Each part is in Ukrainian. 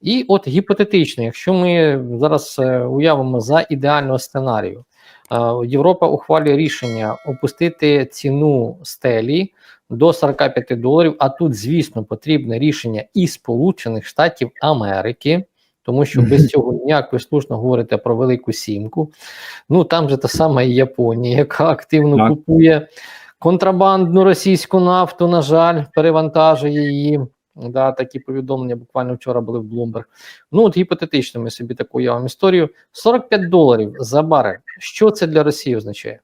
І от гіпотетично, якщо ми зараз е, уявимо за ідеального сценарію, е, Європа ухвалює рішення опустити ціну стелі до 45 доларів. А тут, звісно, потрібне рішення і Сполучених Штатів Америки, тому що без цього ніяк ви слушно говорите про велику сімку. Ну там же та сама і Японія, яка активно Так. купує контрабандну російську нафту, на жаль, перевантажує її. Да, такі повідомлення буквально вчора були в Bloomberg. Ну, от гіпотетично, ми собі таку уявимо історію. 45 доларів за барель. Що це для Росії означає?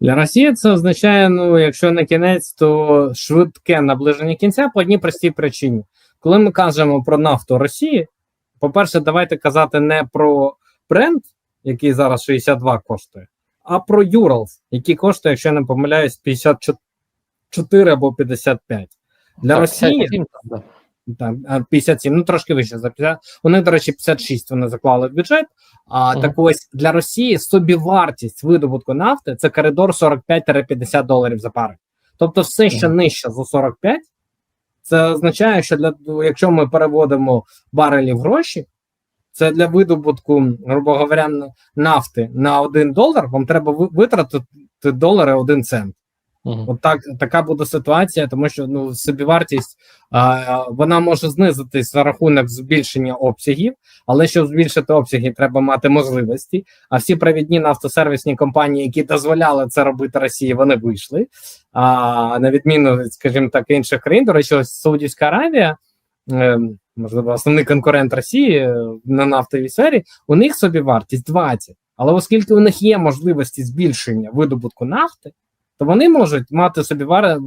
Для Росії це означає, ну, якщо на кінець, то швидке наближення кінця по одній простій причині. Коли ми кажемо про нафту Росії, по-перше, давайте казати не про бренд, який зараз 62 коштує, а про Юралс, який коштує, якщо я не помиляюсь, 54 або 55. Для Так, Росії 57, да. так, 57, ну трошки вище за 50. Вони, до речі, 56 вони заклали в бюджет. А Мгм. так ось для Росії собівартість видобутку нафти це коридор 45-50 доларів за пару. Тобто, все, що Мгм. нижче за 45, це означає, що для якщо ми переводимо барелі в гроші, це для видобутку, грубо говоря, нафти на 1 долар, вам треба витратити долари 1 цент. Мгм. От так така буде ситуація, тому що ну собівартість а, вона може знизитись за рахунок збільшення обсягів, але щоб збільшити обсяги, треба мати можливості. А всі провідні нафтосервісні компанії, які дозволяли це робити Росії, вони вийшли. А на відміну, скажімо так, інших країн, до речі, ось Саудівська Аравія. е, Можливо, основний конкурент Росії е, на нафтовій сфері, у них собівартість 20. Але оскільки у них є можливості збільшення видобутку нафти, то вони можуть мати собі вар...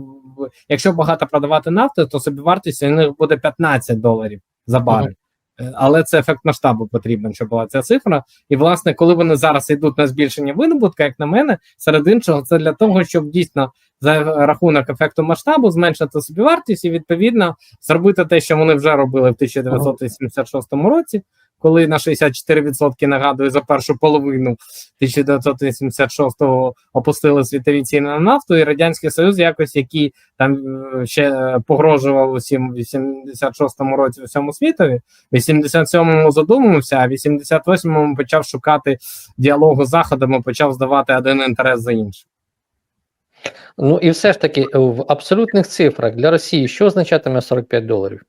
якщо багато продавати нафти, то собівартість у них буде 15 доларів за барель. Е, Але це ефект масштабу потрібен, щоб була ця цифра. І власне, коли вони зараз йдуть на збільшення видобутка, як на мене, серед іншого, це для того, щоб дійсно за рахунок ефекту масштабу зменшити собівартість і відповідно зробити те, що вони вже робили в 1986 році. Коли на 64% нагадую за першу половину 1986-го опустили світові ціни на нафту, і радянський союз, якось який там е, ще погрожував усім в 86-му році всьому світові, в 87-му задумався, а в 88-му почав шукати діалогу з заходом почав здавати один інтерес за іншим. Ну і все ж таки, в абсолютних цифрах для Росії що означатиме 45 доларів?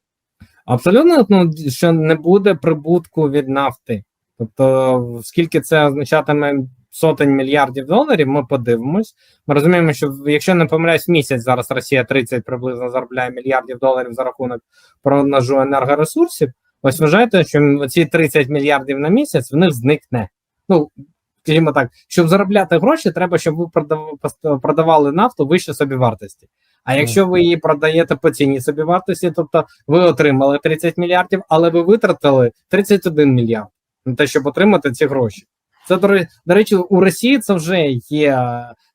Абсолютно, ну що не буде прибутку від нафти. Тобто, скільки це означатиме сотень мільярдів доларів, ми подивимось. Ми розуміємо, що якщо не помиляюсь, місяць зараз Росія 30 приблизно заробляє мільярдів доларів за рахунок продажу енергоресурсів. Ось вважайте, що ці 30 мільярдів на місяць в них зникне. Ну, скажімо так, щоб заробляти гроші, треба, щоб ви продавали нафту вище собівартості. А якщо ви її продаєте по ціні собівартості, тобто ви отримали 30 мільярдів, але ви витратили 31 мільярд на те, щоб отримати ці гроші. Це до речі, у Росії це вже є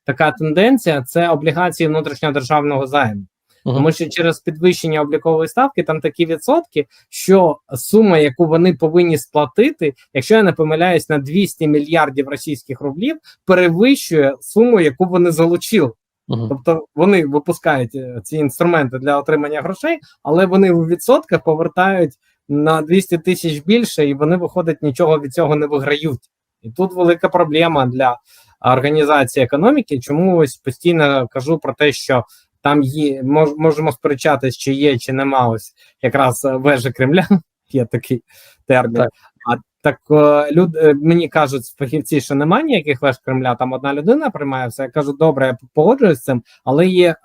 така тенденція: це облігації внутрішнього державного займу. Мгм. Тому що через підвищення облікової ставки там такі відсотки, що сума, яку вони повинні сплатити, якщо я не помиляюсь, на 200 мільярдів російських рублів, перевищує суму, яку вони залучили. Мгм. Тобто вони випускають е, ці інструменти для отримання грошей, але вони в відсотках повертають на 200 тисяч більше, і вони виходить нічого від цього не виграють. І тут велика проблема для організації економіки. Чому ось постійно кажу про те, що там є, мож, можемо сперечатись, чи є, чи нема ось якраз е, вежа Кремля. Є такий термін. Так. А так е, люд, е, мені кажуть фахівці, що немає ніяких веж Кремля, там одна людина приймає все. Я кажу, добре, я погоджуюсь з цим, але є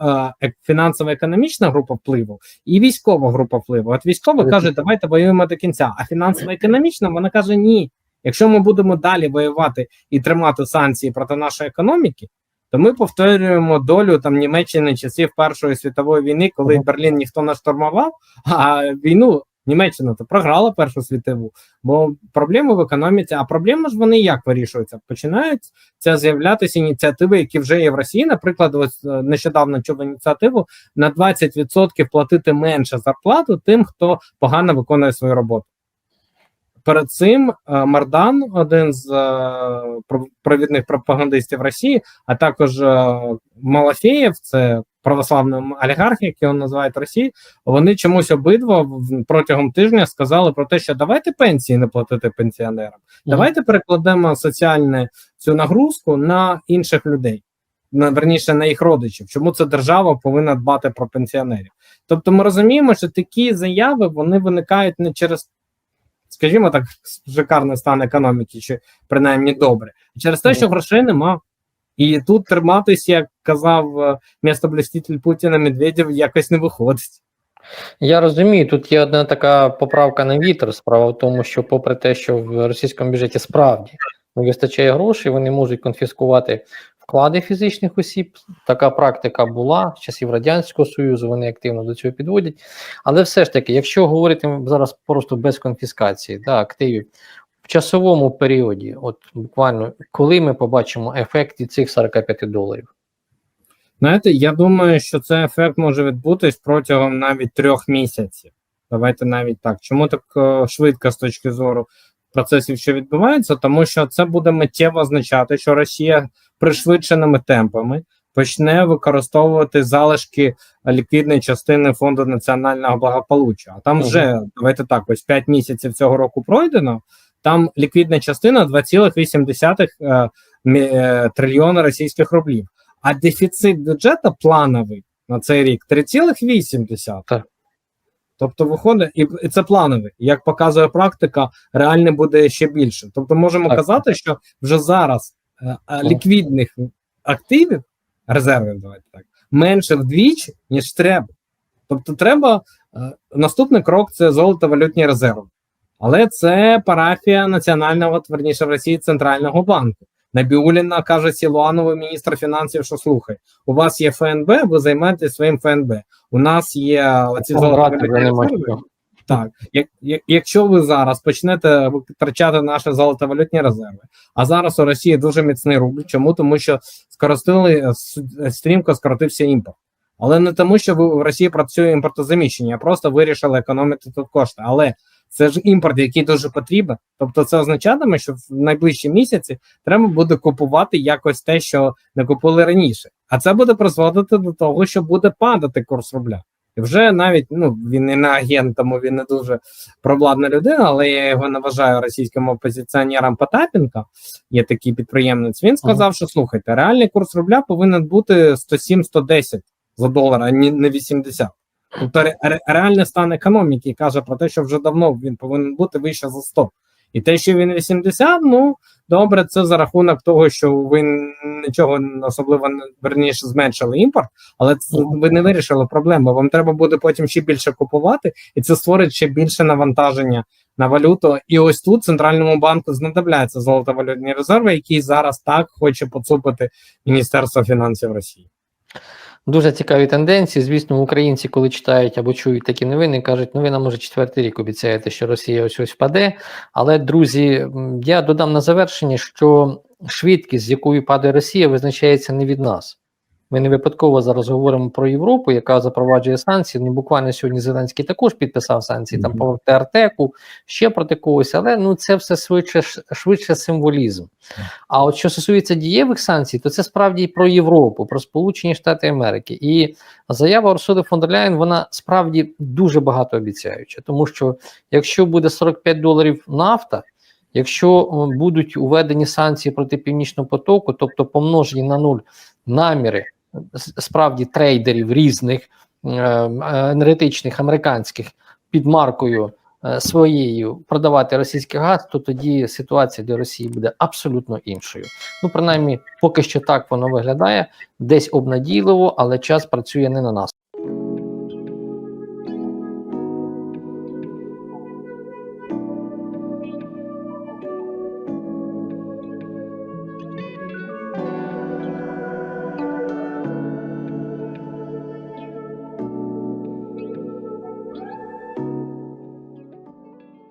е, фінансово-економічна група впливу і військова група впливу. От військова каже, давайте воюємо до кінця. А фінансово-економічна вона каже: ні. Якщо ми будемо далі воювати і тримати санкції проти нашої економіки, то ми повторюємо долю там Німеччини часів Першої світової війни, коли. Берлін ніхто не штурмував, а війну Німеччина то програла Першу світову, бо проблеми в економіці. А проблеми ж вони як вирішуються? Починають з'являтися ініціативи, які вже є в Росії. Наприклад, ось е, нещодавно чув ініціативу на 20% платити менше зарплату тим, хто погано виконує свою роботу. Перед цим е, Мардан, один з е, провідних пропагандистів Росії, а також Малафеєв, це православним олігархи, які вони називають Росії, вони чомусь обидва протягом тижня сказали про те, що давайте пенсії не платити пенсіонерам. Давайте перекладемо соціальну цю нагрузку на інших людей, на верніше на їх родичів. Чому це держава повинна дбати про пенсіонерів? Тобто, ми розуміємо, що такі заяви вони виникають не через, скажімо так, шикарний стан економіки, чи принаймні добре, а через те, що грошей нема. І тут триматись, як казав е, містоблюститель Путіна Медведєв, якось не виходить. Я розумію, тут є одна така поправка на вітер. Справа в тому, що, попри те, що в російському бюджеті справді не вистачає грошей, вони можуть конфіскувати вклади фізичних осіб. Така практика була з часів Радянського Союзу, вони активно до цього підводять. Але все ж таки, якщо говорити зараз просто без конфіскації да, активів, в часовому періоді, от буквально, коли ми побачимо ефект від цих 45 доларів. Знаєте, я думаю, що цей ефект може відбутись протягом навіть трьох місяців. Давайте навіть так. Чому так е, швидко з точки зору процесів, що відбуваються? Тому що це буде миттєво означати, що Росія пришвидшеними темпами почне використовувати залишки ліквідної частини фонду національного благополуччя. А там вже давайте так, ось 5 місяців цього року пройдено. Там ліквідна частина 2,8 е, е, трильйона російських рублів. А дефіцит бюджету плановий на цей рік 3,8. Тобто виходить, і це плановий. Як показує практика, реально буде ще більше. Тобто, можемо Так. казати, що вже зараз е, е, ліквідних активів, резервів, давайте так, менше вдвічі, ніж треба. Тобто, треба е, наступний крок це золотовалютні резерви. Але це парафія національного верніше в Росії центрального банку. Набіуліна каже Сілуанову, міністр фінансів, що слухай, у вас є ФНБ, ви займаєтесь своїм ФНБ. У нас є оці золотовалютні резерви. Так, як, як, якщо ви зараз почнете витрачати наші золотовалютні резерви, а зараз у Росії дуже міцний рубль. Чому? Тому що скоростили стрімко скоротився імпорт. Але не тому, що в Росії працює імпортозаміщення, а просто вирішили економити тут кошти. Але це ж імпорт, який дуже потрібен. Тобто, це означатиме, що в найближчі місяці треба буде купувати якось те, що не купили раніше. А це буде призводити до того, що буде падати курс рубля. І вже навіть ну він не на агент, тому він не дуже провладна людина, але я його не вважаю російським опозиціонером Потапенка. Є такий підприємець. Він сказав, що слухайте, реальний курс рубля повинен бути 107-110 за долар, а не 80. Тобто ре- ре- реальний стан економіки каже про те, що вже давно він повинен бути вище за 100. І те, що він 80, ну добре, це за рахунок того, що ви нічого особливо верніше зменшили імпорт, але це, ви не вирішили проблему. Вам треба буде потім ще більше купувати, і це створить ще більше навантаження на валюту. І ось тут центральному банку знадобляться золотовалютні резерви, які зараз так хоче поцупити Міністерство фінансів Росії. Дуже цікаві тенденції. Звісно, українці, коли читають або чують такі новини, кажуть, ну ви нам уже четвертий рік обіцяєте, що Росія ось ось впаде. Але, друзі, я додам на завершення, що швидкість, з якою падає Росія, визначається не від нас. Ми не випадково зараз говоримо про Європу, яка запроваджує санкції. Ну, буквально сьогодні Зеленський також підписав санкції там по ТРТЕКу, ще проти когось, але ну це все швидше, швидше символізм. А от що стосується дієвих санкцій, то це справді і про Європу, про Сполучені Штати Америки. І заява Урсули фон дер вона справді дуже багато обіцяюча, тому що якщо буде 45 доларів нафта, якщо е, будуть уведені санкції проти північного потоку, тобто помножені на нуль наміри справді трейдерів різних е, е, енергетичних американських під маркою е, своєю продавати російський газ, то тоді ситуація для Росії буде абсолютно іншою. Ну, принаймні, поки що так воно виглядає, десь обнадійливо, але час працює не на нас.